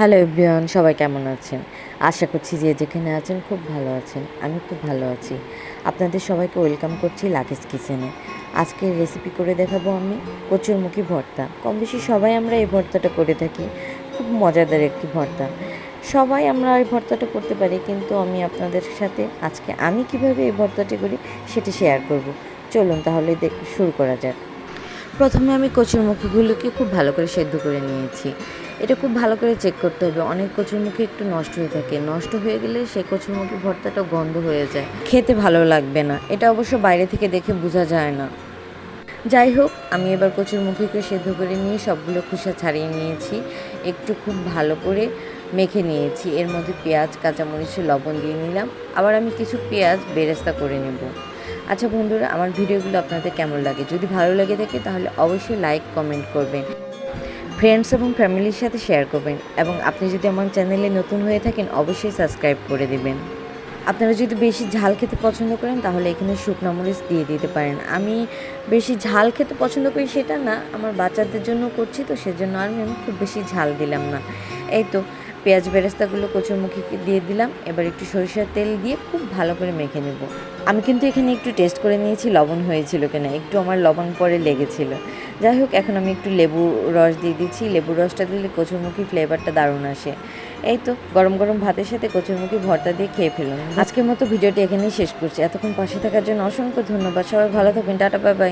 Hello everyone, সবাই কেমন আছেন? আশা করছি যে যেখানে আছেন খুব ভালো আছেন আমি খুব ভালো আছি। আপনাদের সবাইকে ওয়েলকাম করছি লাকিস কিচেনে। আজকে রেসিপি করে দেখাবো আমি কচুরমুখী ভর্তা। কম বেশি সবাই আমরা এই ভর্তাটা করে থাকি, খুব মজাদার একটি ভর্তা। সবাই আমরা এই ভর্তাটা করতে পারি, কিন্তু আমি আপনাদের সাথে আজকে আমি কীভাবে এই ভর্তাটি করি সেটি শেয়ার করব। চলুন তাহলে শুরু করা যাক। প্রথমে আমি কচুরমুখীগুলোকে খুব ভালো করে সেদ্ধ করে নিয়েছি। এটা খুব ভালো করে চেক করতে হবে। অনেক কচুরমুখী একটু নষ্ট হয়ে থাকে। নষ্ট হয়ে গেলে সেই কচুরমুখী ভর্তাটা গন্ধ হয়ে যায়। খেতে ভালো লাগবে না। এটা অবশ্য বাইরে থেকে দেখে বোঝা যায় না। যাই হোক, আমি এবার কচুরমুখীকে সেদ্ধ করে নিয়ে সবগুলো খোসা ছাড়িয়ে নিয়েছি। একটু খুব ভালো করে মেখে নিয়েছি। এর মধ্যে পেঁয়াজ, কাঁচামরিচ, লবণ দিয়ে নিলাম। আবার আমি কিছু পেঁয়াজ বেরেস্তা করে নেব। আচ্ছা বন্ধুরা, আমার ভিডিওগুলো আপনাদের কেমন লাগে? যদি ভালো লেগে থাকে, তাহলে অবশ্যই লাইক কমেন্ট করবেন। ফ্রেন্ডস এবং ফ্যামিলির সাথে শেয়ার করবেন এবং আপনি যদি আমার চ্যানেলে নতুন হয়ে থাকেন, অবশ্যই সাবস্ক্রাইব করে দেবেন। আপনারা যদি বেশি ঝাল খেতে পছন্দ করেন, তাহলে এখানে শুকনো মরিচ দিয়ে দিতে পারেন। আমি বেশি ঝাল খেতে পছন্দ করি সেটা না, আমার বাচ্চাদের জন্য করছি তো, সেজন্য আমি খুব বেশি ঝাল দিলাম না। এই তো পেঁয়াজ বেরেস্তাগুলো কচুরমুখী দিয়ে দিলাম। এবার একটু সরিষার তেল দিয়ে খুব ভালো করে মেখে নেব। আমি কিন্তু এখানে একটু টেস্ট করে নিয়েছি, লবণ হয়েছিল কিনা। একটু আমার লবণ পরে লেগেছিল। যাই হোক, এখন আমি একটু লেবু রস দিয়ে দিচ্ছি। লেবু রসটা দিলে কচুরমুখী ফ্লেভারটা দারুণ আসে। এই তো, গরম গরম ভাতের সাথে কচুরমুখী ভর্তা দিয়ে খেয়ে ফেলুন আজকের মতো ভিডিওটি এখানেই শেষ করছি। এতক্ষণ পাশে থাকার জন্য অসংখ্য ধন্যবাদ। সবাই ভালো থাকবেন। Tata, bye bye.